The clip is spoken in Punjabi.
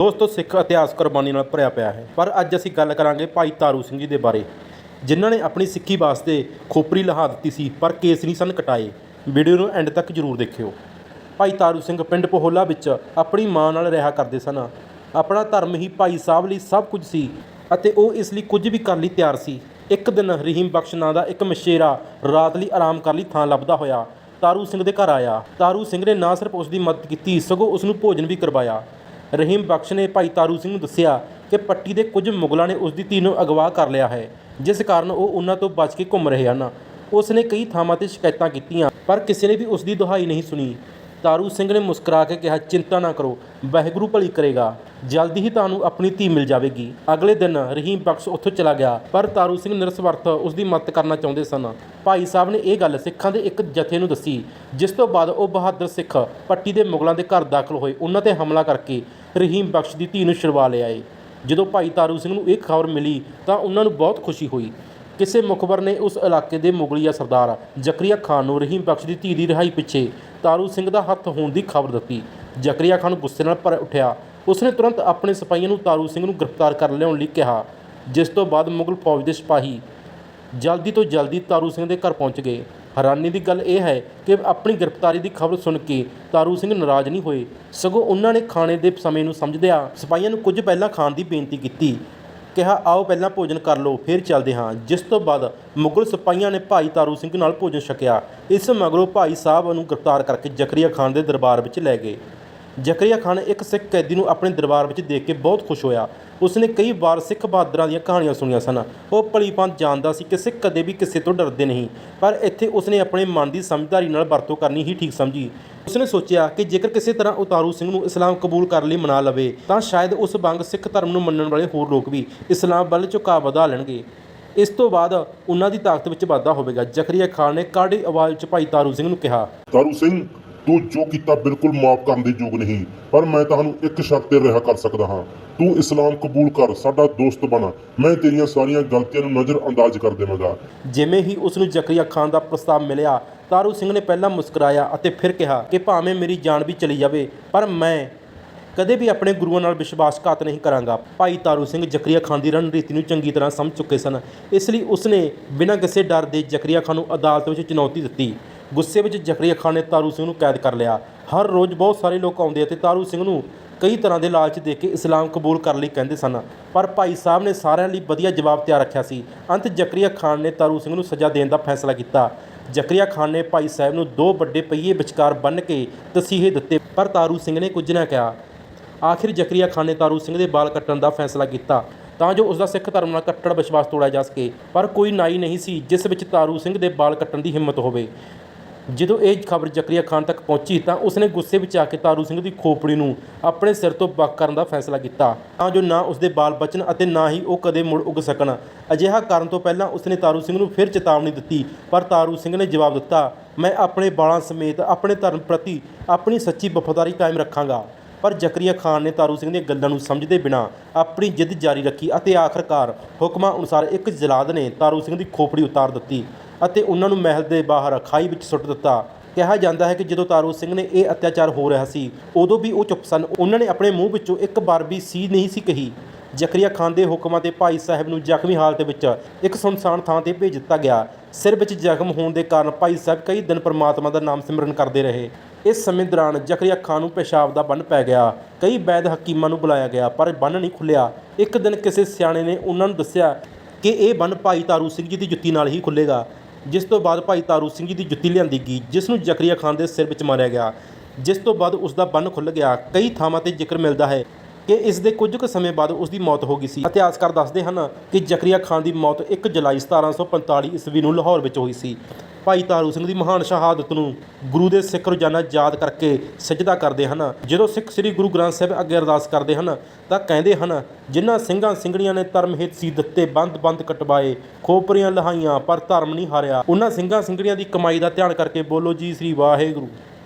ਦੋਸਤੋ, ਸਿੱਖ ਇਤਿਹਾਸ ਕੁਰਬਾਨੀ ਨਾਲ ਭਰਿਆ ਪਿਆ ਹੈ। ਪਰ ਅੱਜ ਅਸੀਂ ਗੱਲ ਕਰਾਂਗੇ ਭਾਈ ਤਾਰੂ ਸਿੰਘ ਜੀ ਦੇ ਬਾਰੇ, ਜਿਨ੍ਹਾਂ ਨੇ ਆਪਣੀ ਸਿੱਖੀ ਵਾਸਤੇ ਖੋਪਰੀ ਲਹਾ ਦਿੱਤੀ ਸੀ, ਪਰ ਕੇਸ ਨਹੀਂ ਸਨ ਕਟਾਏ। ਵੀਡੀਓ ਨੂੰ ਐਂਡ ਤੱਕ ਜ਼ਰੂਰ ਦੇਖਿਓ। ਭਾਈ ਤਾਰੂ ਸਿੰਘ ਪਿੰਡ ਪਹੋਲਾ ਵਿੱਚ ਆਪਣੀ ਮਾਂ ਨਾਲ ਰਿਹਾ ਕਰਦੇ ਸਨ। ਆਪਣਾ ਧਰਮ ਹੀ ਭਾਈ ਸਾਹਿਬ ਲਈ ਸਭ ਕੁਝ ਸੀ ਅਤੇ ਉਹ ਇਸ ਲਈ ਕੁਝ ਵੀ ਕਰਨ ਲਈ ਤਿਆਰ ਸੀ। ਇੱਕ ਦਿਨ ਰਹੀਮ ਬਖਸ਼ ਨਾਂ ਦਾ ਇੱਕ ਮਸ਼ੇਰਾ ਰਾਤ ਲਈ ਆਰਾਮ ਕਰਨ ਲਈ ਥਾਂ ਲੱਭਦਾ ਹੋਇਆ ਤਾਰੂ ਸਿੰਘ ਦੇ ਘਰ ਆਇਆ। ਤਾਰੂ ਸਿੰਘ ਨੇ ਨਾ ਸਿਰਫ ਉਸ ਦੀ ਮਦਦ ਕੀਤੀ, ਸਗੋਂ ਉਸ ਨੂੰ ਭੋਜਨ ਵੀ ਕਰਵਾਇਆ। ਰਹੀਮ ਬਖਸ਼ ਨੇ ਭਾਈ ਤਾਰੂ ਸਿੰਘ ਨੂੰ ਦੱਸਿਆ ਕਿ ਪੱਟੀ ਦੇ ਕੁਝ ਮੁਗਲਾਂ ਨੇ ਉਸ ਦੀ ਧੀ ਨੂੰ ਅਗਵਾ ਕਰ ਲਿਆ ਹੈ, ਜਿਸ ਕਾਰਨ ਉਹ ਉਹਨਾਂ ਤੋਂ ਬਚ ਕੇ ਘੁੰਮ ਰਹੇ ਹਨ। ਉਸ ਨੇ ਕਈ ਥਾਵਾਂ ਤੇ ਸ਼ਿਕਾਇਤਾਂ ਕੀਤੀਆਂ, ਪਰ ਕਿਸੇ ਨੇ ਵੀ ਉਸ ਦੀ ਦੁਹਾਈ ਨਹੀਂ ਸੁਣੀ। ਤਾਰੂ ਸਿੰਘ ਨੇ ਮੁਸਕਰਾ ਕੇ ਕਿਹਾ, ਚਿੰਤਾ ਨਾ ਕਰੋ, ਵਾਹਿਗੁਰੂ ਭਲੀ ਕਰੇਗਾ। ਜਲਦੀ ਹੀ ਤੁਹਾਨੂੰ ਆਪਣੀ ਧੀ ਮਿਲ ਜਾਵੇਗੀ। ਅਗਲੇ ਦਿਨ ਰਹੀਮ ਬਖਸ਼ ਉੱਥੋਂ ਚਲਾ ਗਿਆ, ਪਰ ਤਾਰੂ ਸਿੰਘ ਨਿਰਸਵਰਥ ਉਸ ਦੀ ਮਦਦ ਕਰਨਾ ਚਾਹੁੰਦੇ ਸਨ। ਭਾਈ ਸਾਹਿਬ ਨੇ ਇਹ ਗੱਲ ਸਿੱਖਾਂ ਦੇ ਇੱਕ ਜਥੇ ਨੂੰ ਦੱਸੀ, ਜਿਸ ਤੋਂ ਬਾਅਦ ਉਹ ਬਹਾਦਰ ਸਿੱਖ ਪੱਟੀ ਦੇ ਮੁਗਲਾਂ ਦੇ ਘਰ ਦਾਖਲ ਹੋਏ। ਉਹਨਾਂ ਤੇ ਹਮਲਾ ਕਰਕੇ ਰਹੀਮ ਬਖਸ਼ ਦੀ ਧੀ ਨੂੰ ਛੁਡਵਾ ਲਿਆਏ ਜਦੋਂ ਭਾਈ ਤਾਰੂ ਸਿੰਘ ਨੂੰ ਇਹ ਖਬਰ ਮਿਲੀ ਤਾਂ ਉਹਨਾਂ ਨੂੰ ਬਹੁਤ ਖੁਸ਼ੀ ਹੋਈ। ਕਿਸੇ ਮੁਖਬਰ ਨੇ ਉਸ ਇਲਾਕੇ ਦੇ ਮੁਗਲੀਆ ਸਰਦਾਰ ਜ਼ਕਰੀਆ ਖਾਨ ਨੂੰ ਰਹੀਮ ਬਖਸ਼ ਦੀ ਧੀ ਦੀ ਰਿਹਾਈ ਪਿੱਛੇ ਤਾਰੂ ਸਿੰਘ ਦਾ ਹੱਥ ਹੋਣ ਦੀ ਖਬਰ ਦਿੱਤੀ। ਜ਼ਕਰੀਆ ਖਾਨ ਗੁੱਸੇ ਨਾਲ ਭਰ ਉੱਠਿਆ। ਉਸਨੇ ਤੁਰੰਤ ਆਪਣੇ ਸਿਪਾਹੀਆਂ ਨੂੰ ਤਾਰੂ ਸਿੰਘ ਨੂੰ ਗ੍ਰਿਫਤਾਰ ਕਰ ਲਿਆਉਣ ਲਈ ਕਿਹਾ, ਜਿਸ ਤੋਂ ਬਾਅਦ ਮੁਗਲ ਫੌਜ ਦੇ ਸਿਪਾਹੀ ਜਲਦੀ ਤੋਂ ਜਲਦੀ ਤਾਰੂ ਸਿੰਘ ਦੇ ਘਰ ਪਹੁੰਚ ਗਏ। ਹੈਰਾਨੀ ਦੀ ਗੱਲ ਇਹ ਹੈ ਕਿ ਆਪਣੀ ਗ੍ਰਿਫਤਾਰੀ ਦੀ ਖਬਰ ਸੁਣ ਕੇ ਤਾਰੂ ਸਿੰਘ ਨਾਰਾਜ਼ ਨਹੀਂ ਹੋਏ। ਸਗੋਂ ਉਹਨਾਂ ਨੇ ਖਾਣੇ ਦੇ ਸਮੇਂ ਨੂੰ ਸਮਝਦਿਆਂ ਸਿਪਾਹੀਆਂ ਨੂੰ ਕੁਝ ਪਹਿਲਾਂ ਖਾਣ ਦੀ ਬੇਨਤੀ ਕੀਤੀ। ਕਿਹਾ, ਆਓ ਪਹਿਲਾਂ ਭੋਜਨ ਕਰ ਲਓ, ਫਿਰ ਚੱਲਦੇ ਹਾਂ। ਜਿਸ ਤੋਂ ਬਾਅਦ ਮੁਗਲ ਸਿਪਾਹੀਆਂ ਨੇ ਭਾਈ ਤਾਰੂ ਸਿੰਘ ਨਾਲ ਭੋਜਨ ਛਕਿਆ। ਇਸ ਮਗਰੋਂ ਭਾਈ ਸਾਹਿਬ ਨੂੰ ਗ੍ਰਿਫਤਾਰ ਕਰਕੇ ਜ਼ਕਰੀਆ ਖਾਨ ਦੇ ਦਰਬਾਰ ਵਿੱਚ ਲੈ ਗਏ। ਜ਼ਕਰੀਆ ਖਾਨ ਇੱਕ ਸਿੱਖ ਕੈਦੀ ਨੂੰ ਆਪਣੇ ਦਰਬਾਰ ਵਿੱਚ ਦੇਖ ਕੇ ਬਹੁਤ ਖੁਸ਼ ਹੋਇਆ। ਉਸਨੇ ਕਈ ਵਾਰ ਸਿੱਖ ਬਹਾਦਰਾਂ ਦੀਆਂ ਕਹਾਣੀਆਂ ਸੁਣੀਆਂ ਸਨ। ਉਹ ਭਲੀਭਾਂਤ ਜਾਣਦਾ ਸੀ ਕਿ ਸਿੱਖ ਕਦੇ ਵੀ ਕਿਸੇ ਤੋਂ ਡਰਦੇ ਨਹੀਂ, ਪਰ ਇੱਥੇ ਉਸਨੇ ਆਪਣੇ ਮਨ ਦੀ ਸਮਝਦਾਰੀ ਨਾਲ ਵਰਤੋਂ ਕਰਨੀ ਹੀ ਠੀਕ ਸਮਝੀ। ਉਸਨੇ ਸੋਚਿਆ ਕਿ ਜੇਕਰ ਕਿਸੇ ਤਰ੍ਹਾਂ ਉਤਾਰੂ ਸਿੰਘ ਨੂੰ ਇਸਲਾਮ ਕਬੂਲ ਕਰਨ ਲਈ ਮਨਾ ਲਵੇ, ਤਾਂ ਸ਼ਾਇਦ ਉਸ ਵਾਂਗ ਸਿੱਖ ਧਰਮ ਨੂੰ ਮੰਨਣ ਵਾਲੇ ਹੋਰ ਲੋਕ ਵੀ ਇਸਲਾਮ ਵੱਲ ਝੁਕਾਅ ਵਧਾ ਲੈਣਗੇ। ਇਸ ਤੋਂ ਬਾਅਦ ਉਹਨਾਂ ਦੀ ਤਾਕਤ ਵਿੱਚ ਵਾਧਾ ਹੋਵੇਗਾ, ਜ਼ਕਰੀਆ ਖਾਨ ਨੇ ਕਾੜੀ ਆਵਾਜ਼ 'ਚ ਭਾਈ ਤਾਰੂ ਸਿੰਘ ਨੂੰ ਕਿਹਾ। ਤਾਰੂ ਸਿੰਘ ਤੂੰ ਜੋ ਕੀਤਾ ਬਿਲਕੁਲ ਮਾਫ ਕਰਨ ਦੇ ਯੋਗ ਨਹੀਂ, ਪਰ ਮੈਂ ਤੁਹਾਨੂੰ ਇੱਕ ਸ਼ਰਤ ਤੇ ਰਿਹਾ ਕਰ ਸਕਦਾ ਹਾਂ। ਤੂੰ ਇਸਲਾਮ ਕਬੂਲ ਕਰ, ਸਾਡਾ ਦੋਸਤ ਬਣ। ਮੈਂ ਤੇਰੀਆਂ ਸਾਰੀਆਂ ਗਲਤੀਆਂ ਨੂੰ ਨਜ਼ਰ ਅੰਦਾਜ਼ ਕਰ ਦੇਵਾਂਗਾ। ਜਿਵੇਂ ਹੀ ਉਸ ਨੂੰ ਜ਼ਕਰੀਆ ਖਾਨ ਦਾ ਪ੍ਰਸਤਾਵ ਮਿਲਿਆ, ਤਾਰੂ ਸਿੰਘ ਨੇ ਪਹਿਲਾਂ ਮੁਸਕਰਾਇਆ ਅਤੇ ਫਿਰ ਕਿਹਾ ਕਿ ਭਾਵੇਂ ਮੇਰੀ ਜਾਨ ਵੀ ਚਲੀ ਜਾਵੇ, ਪਰ ਮੈਂ ਕਦੇ ਵੀ ਆਪਣੇ ਗੁਰੂਆਂ ਨਾਲ ਵਿਸ਼ਵਾਸਘਾਤ ਨਹੀਂ ਕਰਾਂਗਾ। ਭਾਈ ਤਾਰੂ ਸਿੰਘ ਜ਼ਕਰੀਆ ਖਾਨ ਦੀ ਰਣਨੀਤੀ ਨੂੰ ਚੰਗੀ ਤਰ੍ਹਾਂ ਸਮਝ ਚੁੱਕੇ ਸਨ, ਇਸ ਲਈ ਉਸਨੇ ਬਿਨਾਂ ਕਿਸੇ ਡਰ ਦੇ ਜ਼ਕਰੀਆ ਖਾਨ ਨੂੰ ਅਦਾਲਤ ਵਿੱਚ ਚੁਣੌਤੀ ਦਿੱਤੀ। ਗੁੱਸੇ ਵਿੱਚ ਜ਼ਕਰੀਆ ਖਾਨ ਨੇ ਤਾਰੂ ਸਿੰਘ ਨੂੰ ਕੈਦ ਕਰ ਲਿਆ। ਹਰ ਰੋਜ਼ ਬਹੁਤ ਸਾਰੇ ਲੋਕ ਆਉਂਦੇ ਅਤੇ ਤਾਰੂ ਸਿੰਘ ਨੂੰ ਕਈ ਤਰ੍ਹਾਂ ਦੇ ਲਾਲਚ ਦੇ ਕੇ ਇਸਲਾਮ ਕਬੂਲ ਕਰਨ ਲਈ ਕਹਿੰਦੇ ਸਨ। ਪਰ ਭਾਈ ਸਾਹਿਬ ਨੇ ਸਾਰਿਆਂ ਲਈ ਵਧੀਆ ਜਵਾਬ ਤਿਆਰ ਰੱਖਿਆ ਸੀ। ਅੰਤ ਜ਼ਕਰੀਆ ਖਾਨ ਨੇ ਤਾਰੂ ਸਿੰਘ ਨੂੰ ਸਜ਼ਾ ਦੇਣ ਦਾ ਫੈਸਲਾ ਕੀਤਾ। ਜ਼ਕਰੀਆ ਖਾਨ ਨੇ ਭਾਈ ਸਾਹਿਬ ਨੂੰ ਦੋ ਵੱਡੇ ਪਹੀਏ ਵਿਚਕਾਰ ਬੰਨ੍ਹ ਕੇ ਤਸੀਹੇ ਦਿੱਤੇ, ਪਰ ਤਾਰੂ ਸਿੰਘ ਨੇ ਕੁਝ ਨਾ ਕਿਹਾ। ਆਖਿਰ ਜ਼ਕਰੀਆ ਖਾਨ ਨੇ ਤਾਰੂ ਸਿੰਘ ਦੇ ਵਾਲ ਕੱਟਣ ਦਾ ਫੈਸਲਾ ਕੀਤਾ। ਤਾਂ ਜੋ ਉਸ ਦਾ ਸਿੱਖ ਧਰਮ ਨਾਲ ਕੱਟੜ ਵਿਸ਼ਵਾਸ ਤੋੜਿਆ ਜਾ ਸਕੇ। ਪਰ ਕੋਈ ਨਾਈ ਨਹੀਂ ਸੀ ਜਿਸ ਵਿੱਚ ਤਾਰੂ ਸਿੰਘ ਦੇ ਵਾਲ ਕੱਟਣ ਦੀ ਹਿੰਮਤ ਹੋਵੇ। ਜਦੋਂ ਇਹ ਖਬਰ ਜ਼ਕਰੀਆ ਖਾਨ ਤੱਕ ਪਹੁੰਚੀ ਤਾਂ ਉਸਨੇ ਗੁੱਸੇ ਵਿੱਚ ਆ ਕੇ ਤਾਰੂ ਸਿੰਘ ਦੀ ਖੋਪੜੀ ਨੂੰ ਆਪਣੇ ਸਿਰ ਤੋਂ ਵੱਖ ਕਰਨ ਦਾ ਫੈਸਲਾ ਕੀਤਾ। ਤਾਂ ਜੋ ਨਾ ਉਸਦੇ ਬਾਲ ਬਚਣ ਅਤੇ ਨਾ ਹੀ ਉਹ ਕਦੇ ਮੁੜ ਉੱਗ ਸਕਣ। ਅਜਿਹਾ ਕਰਨ ਤੋਂ ਪਹਿਲਾਂ ਉਸਨੇ ਤਾਰੂ ਸਿੰਘ ਨੂੰ ਫਿਰ ਚੇਤਾਵਨੀ ਦਿੱਤੀ, ਪਰ ਤਾਰੂ ਸਿੰਘ ਨੇ ਜਵਾਬ ਦਿੱਤਾ, ਮੈਂ ਆਪਣੇ ਬਾਲਾਂ ਸਮੇਤ ਆਪਣੇ ਧਰਮ ਪ੍ਰਤੀ ਆਪਣੀ ਸੱਚੀ ਵਫਾਦਾਰੀ ਕਾਇਮ ਰੱਖਾਂਗਾ। ਪਰ ਜ਼ਕਰੀਆ ਖਾਨ ਨੇ ਤਾਰੂ ਸਿੰਘ ਦੀਆਂ ਗੱਲਾਂ ਨੂੰ ਸਮਝਦੇ ਬਿਨਾਂ ਆਪਣੀ ਜਿੱਦ ਜਾਰੀ ਰੱਖੀ ਅਤੇ ਆਖਰਕਾਰ ਹੁਕਮਾਂ ਅਨੁਸਾਰ ਇੱਕ ਜਲਾਦ ਨੇ ਤਾਰੂ ਸਿੰਘ ਦੀ ਖੋਪੜੀ ਉਤਾਰ ਦਿੱਤੀ। ਅਤੇ ਉਹਨਾਂ ਨੂੰ ਮਹਿਲ ਦੇ ਬਾਹਰ ਖਾਈ ਵਿੱਚ ਸੁੱਟ ਦਿੱਤਾ। ਕਿਹਾ ਜਾਂਦਾ ਹੈ ਕਿ ਜਦੋਂ ਤਾਰੂ ਸਿੰਘ ਨੇ ਇਹ ਅਤਿਆਚਾਰ ਹੋ ਰਿਹਾ ਸੀ, ਉਦੋਂ ਵੀ ਉਹ ਚੁੱਪ ਸਨ। ਉਹਨਾਂ ਨੇ ਆਪਣੇ ਮੂੰਹ ਵਿੱਚੋਂ ਇੱਕ ਵਾਰ ਵੀ ਸੀ ਨਹੀਂ ਸੀ ਕਹੀ। ਜ਼ਕਰੀਆ ਖਾਨ ਦੇ ਹੁਕਮਾਂ ਤੇ ਭਾਈ ਸਾਹਿਬ ਨੂੰ ਜ਼ਖਮੀ ਹਾਲਤ ਵਿੱਚ ਇੱਕ ਸੁਨਸਾਨ ਥਾਂ ਤੇ ਭੇਜ ਦਿੱਤਾ ਗਿਆ। ਸਿਰ ਵਿੱਚ ਜ਼ਖਮ ਹੋਣ ਦੇ ਕਾਰਨ ਭਾਈ ਸਾਹਿਬ ਕਈ ਦਿਨ ਪਰਮਾਤਮਾ ਦਾ ਨਾਮ ਸਿਮਰਨ ਕਰਦੇ ਰਹੇ। ਇਸ ਸਮੇਂ ਦੌਰਾਨ ਜ਼ਕਰੀਆ ਖਾਨ ਨੂੰ ਪਿਸ਼ਾਬ ਦਾ ਬੰਨ ਪੈ ਗਿਆ। ਕਈ ਵੈਦ ਹਕੀਮਾਂ ਨੂੰ ਬੁਲਾਇਆ ਗਿਆ, ਪਰ ਬੰਨ ਨਹੀਂ ਖੁੱਲਿਆ ਇੱਕ ਦਿਨ ਕਿਸੇ ਸਿਆਣੇ ਨੇ ਉਹਨਾਂ ਨੂੰ ਦੱਸਿਆ ਕਿ ਇਹ ਬੰਨ ਭਾਈ ਤਾਰੂ ਸਿੰਘ ਜੀ ਦੀ ਜੁੱਤੀ ਨਾਲ ਹੀ ਖੁੱਲੇਗਾ ਜਿਸ ਤੋਂ ਬਾਅਦ ਭਾਈ ਤਾਰੂ ਸਿੰਘ ਜੀ ਦੀ ਜੁੱਤੀ ਲਿਆਂਦੀ ਗਈ, ਜਿਸ ਨੂੰ ਜ਼ਕਰੀਆ ਖਾਨ ਦੇ ਸਿਰ ਵਿੱਚ ਮਾਰਿਆ ਗਿਆ। ਜਿਸ ਤੋਂ ਬਾਅਦ ਉਸ ਦਾ ਬੰਨ ਖੁੱਲ ਗਿਆ। ਕਈ ਥਾਵਾਂ ਤੇ ਜ਼ਿਕਰ ਮਿਲਦਾ ਹੈ ਕਿ ਇਸ ਦੇ ਕੁਝ ਕੁ ਸਮੇਂ ਬਾਅਦ ਉਸ ਦੀ ਮੌਤ ਹੋ ਗਈ ਸੀ। ਇਤਿਹਾਸਕਾਰ ਦੱਸਦੇ ਹਨ ਕਿ ਜ਼ਕਰੀਆ ਖਾਨ ਦੀ ਮੌਤ 1 ਜੁਲਾਈ 1745 ਈਸਵੀ ਨੂੰ ਲਾਹੌਰ ਵਿੱਚ ਹੋਈ ਸੀ। ਭਾਈ ਤਾਰੂ ਸਿੰਘ ਦੀ ਮਹਾਨ ਸ਼ਹਾਦਤ ਨੂੰ ਗੁਰੂ ਦੇ ਸਿੱਖ ਰੋਜ਼ਾਨਾ ਯਾਦ ਕਰਕੇ ਸਜਦਾ ਕਰਦੇ ਹਨ। ਜਦੋਂ ਸਿੱਖ ਸ੍ਰੀ ਗੁਰੂ ਗ੍ਰੰਥ ਸਾਹਿਬ ਅੱਗੇ ਅਰਦਾਸ ਕਰਦੇ ਹਨ, ਤਾਂ ਕਹਿੰਦੇ ਹਨ, ਜਿਨ੍ਹਾਂ ਸਿੰਘਾਂ ਸਿੰਘਣੀਆਂ ਨੇ ਧਰਮ ਹਿੱਤ ਸੀ ਦਿੱਤੇ ਬੰਦ-ਬੰਦ ਕਟਵਾਏ, ਖੋਪਰੀਆਂ ਲਹਾਈਆਂ, ਪਰ ਧਰਮ ਨਹੀਂ ਹਾਰਿਆ ਉਹਨਾਂ ਸਿੰਘਾਂ ਸਿੰਘਣੀਆਂ ਦੀ ਕਮਾਈ ਦਾ ਧਿਆਨ ਕਰਕੇ ਬੋਲੋ ਜੀ ਸ੍ਰੀ ਵਾਹਿਗੁਰੂ।